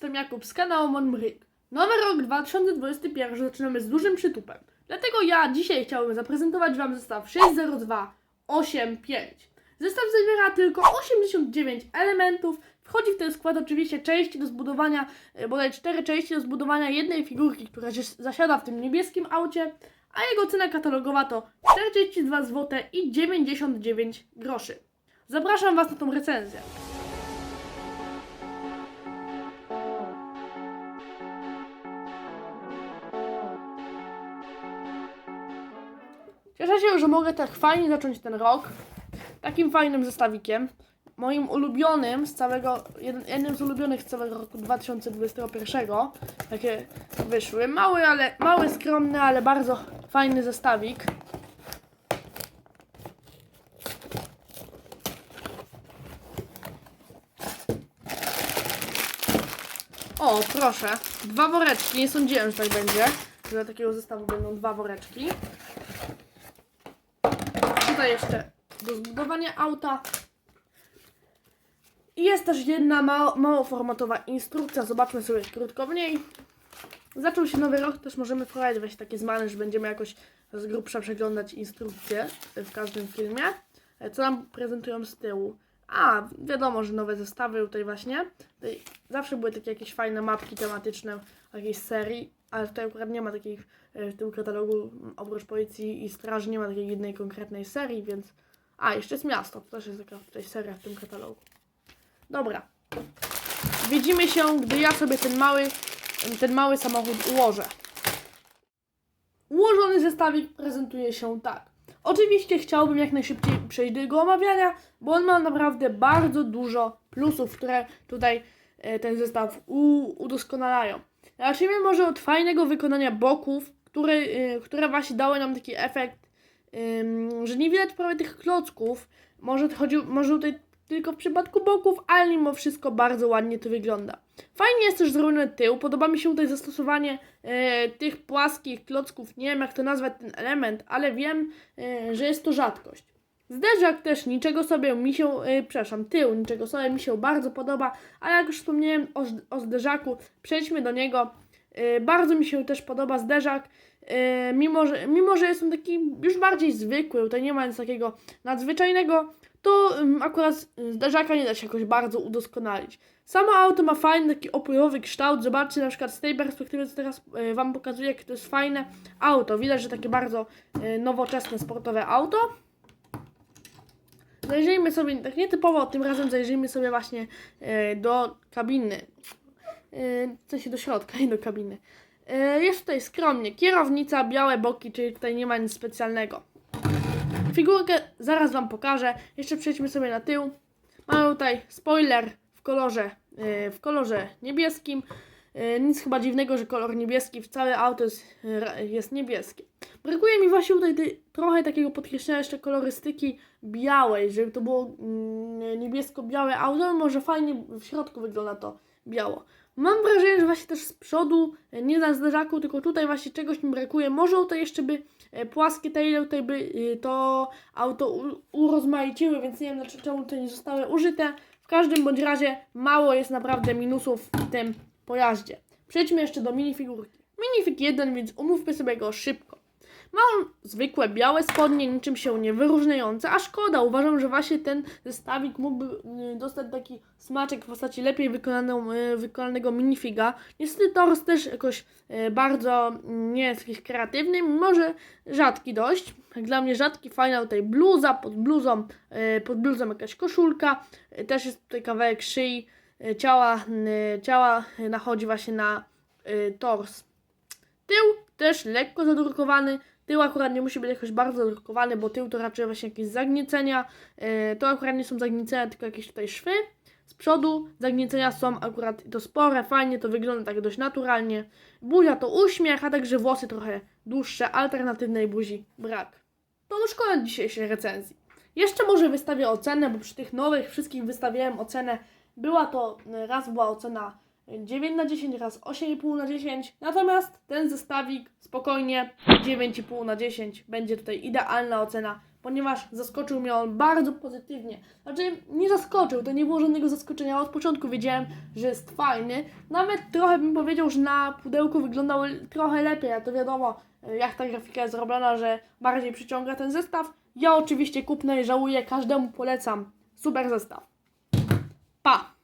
jestem Jakub z kanału Monmryk. Nowy rok 2021 zaczynamy z dużym przytupem. Dlatego ja dzisiaj chciałbym zaprezentować Wam zestaw 60285. Zestaw zawiera tylko 89 elementów. Wchodzi w ten skład oczywiście części do zbudowania, e, bodaj 4 części do zbudowania jednej figurki, która zasiada w tym niebieskim aucie, a jego cena katalogowa to 42 zł i 99 groszy. Zapraszam Was na tą recenzję. Cieszę się, że mogę tak fajnie zacząć ten rok. Takim fajnym zestawikiem. Moim ulubionym z całego, jednym z ulubionych z całego roku 2021. Takie wyszły. Mały, ale mały, skromny, ale bardzo fajny zestawik. O, proszę. Dwa woreczki. Nie sądziłem, że tak będzie. Że takiego zestawu będą dwa woreczki. Tutaj jeszcze do zbudowania auta. I jest też jedna mało, małoformatowa instrukcja. Zobaczmy sobie krótko w niej. Zaczął się nowy rok, też możemy wprowadzić takie zmiany, że będziemy jakoś z grubsza przeglądać instrukcje w każdym filmie. E, Co nam prezentują z tyłu? A, wiadomo, że nowe zestawy tutaj właśnie. Tutaj zawsze były takie jakieś fajne mapki tematyczne jakiejś serii, ale tutaj akurat nie ma takiej e, w tym katalogu oprócz policji i straży nie ma takiej jednej konkretnej serii, więc... A, jeszcze jest miasto, to też jest taka tutaj seria w tym katalogu. Dobra. Widzimy się, gdy ja sobie ten mały, ten mały samochód ułożę. Ułożony zestawik prezentuje się tak. Oczywiście chciałbym jak najszybciej przejść do jego omawiania, bo on ma naprawdę bardzo dużo plusów, które tutaj e, ten zestaw udoskonalają. Zacznijmy może od fajnego wykonania boków, które, e, które właśnie dały nam taki efekt, że nie widać prawie tych klocków. Może, chodzi, może tutaj tylko w przypadku boków, ale mimo wszystko bardzo ładnie to wygląda. Fajnie jest też zrobiony tył. Podoba mi się tutaj zastosowanie e, tych płaskich klocków. Nie wiem jak to nazwać ten element, ale wiem, e, że jest to rzadkość. Zderzak też niczego sobie mi się, e, przepraszam, tył niczego sobie mi się bardzo podoba, ale jak już wspomniałem o, o zderzaku, przejdźmy do niego. E, bardzo mi się też podoba zderzak, e, mimo, że, mimo że jest on taki już bardziej zwykły, tutaj nie ma nic takiego nadzwyczajnego, to ym, akurat zderzaka nie da się jakoś bardzo udoskonalić. Samo auto ma fajny taki opływowy kształt. Zobaczcie na przykład z tej perspektywy, co teraz y, Wam pokazuję, jakie to jest fajne auto. Widać, że takie bardzo y, nowoczesne, sportowe auto. Zajrzyjmy sobie, tak nietypowo tym razem zajrzyjmy sobie właśnie y, do kabiny. Y, w sensie do środka, nie do kabiny. Y, jest tutaj skromnie kierownica, białe boki, czyli tutaj nie ma nic specjalnego. Figurkę zaraz Wam pokażę. Jeszcze przejdźmy sobie na tył. Mamy tutaj spoiler w kolorze, w kolorze niebieskim. Yy, nic chyba dziwnego, że kolor niebieski w całe auto jest, jest niebieskie. Brakuje mi właśnie tutaj trochę takiego podkreślenia jeszcze kolorystyki białej, żeby to było mm, niebiesko-białe auto. Może fajnie w środku wygląda to biało. Mam wrażenie, że właśnie też z przodu, e, nie na zderzaku, tylko tutaj właśnie czegoś mi brakuje. Może tutaj jeszcze by e, płaskie taile tutaj by y, to auto urozmaiciły, więc nie wiem dlaczego czemu to nie zostały użyte. W każdym bądź razie mało jest naprawdę minusów w tym pojaździe. Przejdźmy jeszcze do minifigurki. Minifig 1, więc umówmy sobie go szybko. Ma on zwykłe białe spodnie, niczym się nie wyróżniające, a szkoda, uważam, że właśnie ten zestawik mógłby y, dostać taki smaczek w postaci lepiej y, wykonanego minifiga. Niestety Tors też jakoś y, bardzo nie jest jakiś kreatywny, mimo że rzadki dość. Dla mnie rzadki, fajna tutaj bluza, pod bluzą, pod bluzą jakaś koszulka, też jest tutaj kawałek szyi, ciała, y, ciała y, nachodzi właśnie na y, tors. Tył też lekko zadrukowany. Tył akurat nie musi być jakoś bardzo zadrukowany, bo tył to raczej właśnie jakieś zagniecenia. Yy, to akurat nie są zagniecenia, tylko jakieś tutaj szwy. Z przodu zagniecenia są akurat to spore, fajnie to wygląda tak dość naturalnie. Buzia to uśmiech, a także włosy trochę dłuższe, alternatywnej buzi brak. To już koniec dzisiejszej recenzji. Jeszcze może wystawię ocenę, bo przy tych nowych wszystkich wystawiałem ocenę. Była to, y, raz była ocena 9 na 10, raz 8,5 na 10. Natomiast ten zestawik spokojnie 9,5 na 10 będzie tutaj idealna ocena ponieważ zaskoczył mnie on bardzo pozytywnie. Znaczy, nie zaskoczył, to nie było żadnego zaskoczenia. Od początku wiedziałem, że jest fajny. Nawet trochę bym powiedział, że na pudełku wyglądał trochę lepiej, a to wiadomo, e, jak ta grafika jest zrobiona, że bardziej przyciąga ten zestaw. Ja oczywiście kupnę i żałuję, każdemu polecam. Super zestaw. pappa.